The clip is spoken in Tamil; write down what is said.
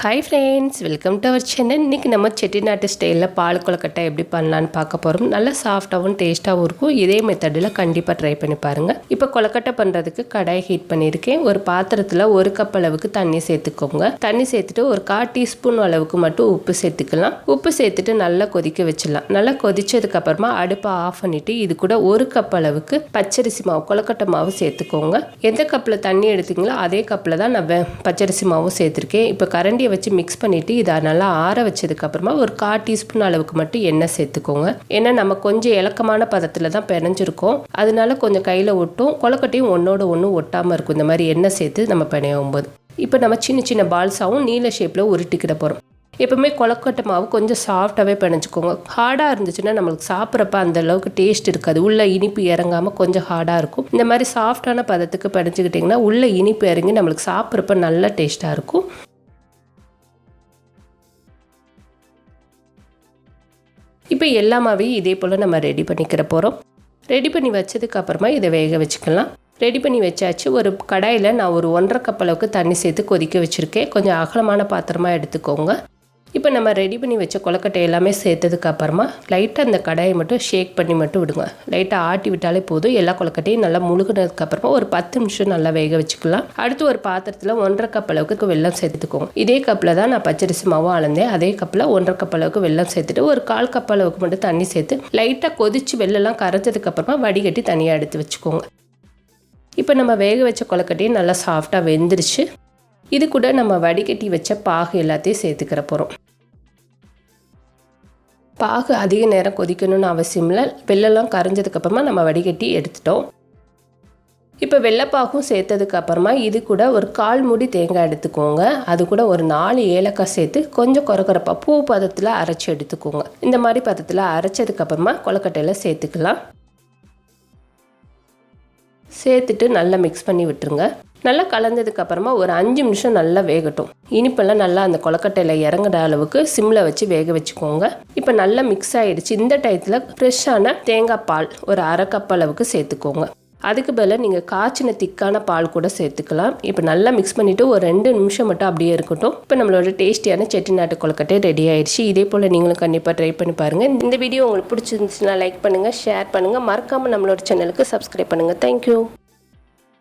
Hi friends welcome to our Chennai இன்றைக்கி நம்ம செட்டிநாட்டு ஸ்டைலில் பால் கொழுக்கட்டை எப்படி பண்ணலான்னு பார்க்க போகிறோம் நல்லா சாஃப்டாகவும் டேஸ்ட்டாகவும் இருக்கும். இதே மெத்தடில் கண்டிப்பாக ட்ரை பண்ணி பாருங்கள் இப்போ கொழுக்கட்டை பண்ணுறதுக்கு கடாய் ஹீட் பண்ணியிருக்கேன். ஒரு பாத்திரத்தில் ஒரு கப் அளவுக்கு தண்ணி சேர்த்துக்கோங்க. தண்ணி சேர்த்துட்டு ஒரு கால் டீஸ்பூன் அளவுக்கு மட்டும் உப்பு சேர்த்துக்கலாம். உப்பு சேர்த்துட்டு நல்லா கொதிக்க வச்சிடலாம். நல்லா கொதிச்சதுக்கப்புறமா அடுப்பை ஆஃப் பண்ணிவிட்டு இது கூட ஒரு கப் அளவுக்கு பச்சரிசி மாவு கொலக்கட்டை மாவு சேர்த்துக்கோங்க. எந்த கப்பில் தண்ணி எடுத்தீங்களோ அதே கப்பில் தான் நான் பச்சரிசி மாவும் சேர்த்துருக்கேன். இப்போ கரண்டியை வச்சு மிக்ஸ் பண்ணிவிட்டு இதை நல்லா ஆற வச்சதுக்கப்புறமா ஒரு கால் டீஸ்பூன் அளவுக்கு மட்டும் எண்ணெய் சேர்த்துக்கோங்க. ஏன்னா நம்ம கொஞ்சம் இலக்கமான பதத்தில் தான் பிணைஞ்சிருக்கோம் அதனால கொஞ்சம் கையில் ஒட்டும். கொலக்கட்டையும் ஒன்றோட ஒன்று ஒட்டாமல் இருக்கும். இந்த மாதிரி எண்ணெய் சேர்த்து நம்ம பிணையும் போது இப்போ நம்ம சின்ன சின்ன பால்ஸாகவும் நீல ஷேப்பில் உருட்டிக்கிட போகிறோம் எப்பவுமே கொலக்கட்டை மாவு கொஞ்சம் சாஃப்டாகவே பிணைஞ்சிக்கோங்க ஹார்டாக இருந்துச்சுன்னா நம்மளுக்கு சாப்பிட்றப்ப அந்த அளவுக்கு டேஸ்ட் இருக்காது. உள்ளே இனிப்பு இறங்காமல் கொஞ்சம் ஹார்டாக இருக்கும். இந்த மாதிரி சாஃப்டான பதத்துக்கு பிணைச்சிக்கிட்டிங்கன்னா உள்ளே இனிப்பு இறங்கி நம்மளுக்கு சாப்பிட்றப்ப நல்ல டேஸ்ட்டாக இருக்கும். இப்போ எல்லாமாவே இதே போல் நம்ம ரெடி பண்ணிக்கிற போகிறோம் ரெடி பண்ணி வச்சதுக்கு அப்புறமா இதை வேக வச்சுக்கலாம். ரெடி பண்ணி வச்சாச்சு ஒரு கடாயில் நான் ஒரு ஒன்றரை கப் அளவுக்கு தண்ணி சேர்த்து கொதிக்க வச்சுருக்கேன். கொஞ்சம் அகலமான பாத்திரமாக எடுத்துக்கோங்க. இப்போ நம்ம ரெடி பண்ணி வச்ச கொலக்கட்டை எல்லாமே சேர்த்ததுக்கு அப்புறமா லைட்டாக அந்த கடாயை மட்டும் ஷேக் பண்ணி மட்டும் விடுங்க. லைட்டாக ஆட்டி விட்டாலே போதும். எல்லா கொலக்கட்டையும் நல்லா முழுகினதுக்கு அப்புறமா ஒரு பத்து நிமிஷம் நல்லா வேக வச்சுக்கலாம். அடுத்து ஒரு பாத்திரத்தில் ஒன்றரை கப் அளவுக்கு வெள்ளம் சேர்த்துக்கோங்க. இதே கப்பில் தான் நான் பச்சரிசி மாவும் அளந்தேன். அதே கப்பில் ஒன்றரை கப் அளவுக்கு வெள்ளம் சேர்த்துட்டு ஒரு கால் கப் அளவுக்கு மட்டும் தண்ணி சேர்த்து லைட்டாக கொதிச்சு வெள்ளெல்லாம் கரைச்சதுக்கு அப்புறமா வடிகட்டி தனியாக எடுத்து வச்சுக்கோங்க. இப்போ நம்ம வேக வச்ச கொலக்கட்டையும் நல்லா சாஃப்டாக வெந்துருச்சு. இது கூட நம்ம வடிகட்டி வச்ச பாகு எல்லாத்தையும் சேர்த்துக்கிற போகிறோம் பாகு அதிக நேரம் கொதிக்கணும்னு அவசியம் இல்லை. வெள்ளெல்லாம் கரைஞ்சதுக்கப்புறமா நம்ம வடிகட்டி எடுத்துட்டோம். இப்போ வெள்ளைப்பாகும் சேர்த்ததுக்கப்புறமா இது கூட ஒரு கால் மூடி தேங்காய் எடுத்துக்கோங்க. அது கூட ஒரு நாலு ஏலக்காய் சேர்த்து கொஞ்சம் கொரகொரப்பாக பூ பதத்தில் அரைச்சி எடுத்துக்கோங்க. இந்த மாதிரி பதத்தில் அரைச்சதுக்கப்புறமா கொலக்கட்டையில் சேர்த்துக்கலாம். சேர்த்துட்டு நல்லா மிக்ஸ் பண்ணி விட்டுருங்க. நல்லா கலந்ததுக்கு அப்புறமா ஒரு அஞ்சு நிமிஷம் நல்லா வேகட்டும். இனிப்பெல்லாம் நல்லா அந்த கொலக்கட்டையில் இறங்குற அளவுக்கு சிம்மில் வச்சு வேக வச்சுக்கோங்க. இப்போ நல்லா மிக்ஸ் ஆகிடுச்சு இந்த டயத்தில் ஃப்ரெஷ்ஷான தேங்காய் பால் ஒரு அரை கப் அளவுக்கு சேர்த்துக்கோங்க. அதுக்கு பதிலாக நீங்கள் காய்ச்சின திக்கான பால் கூட சேர்த்துக்கலாம். இப்போ நல்லா மிக்ஸ் பண்ணிவிட்டு ஒரு ரெண்டு நிமிஷம் மட்டும் அப்படியே இருக்கட்டும். இப்போ நம்மளோட டேஸ்டியான செட்டிநாட்டு கொழுக்கட்டை ரெடி ஆயிடுச்சு. இதே போல் நீங்களும் கண்டிப்பாக ட்ரை பண்ணி பாருங்கள் இந்த வீடியோ உங்களுக்கு பிடிச்சிருந்துச்சுன்னா லைக் பண்ணுங்கள் ஷேர் பண்ணுங்கள் மறக்காமல் நம்மளோட சேனலுக்கு சப்ஸ்கிரைப் பண்ணுங்கள் தேங்க்யூ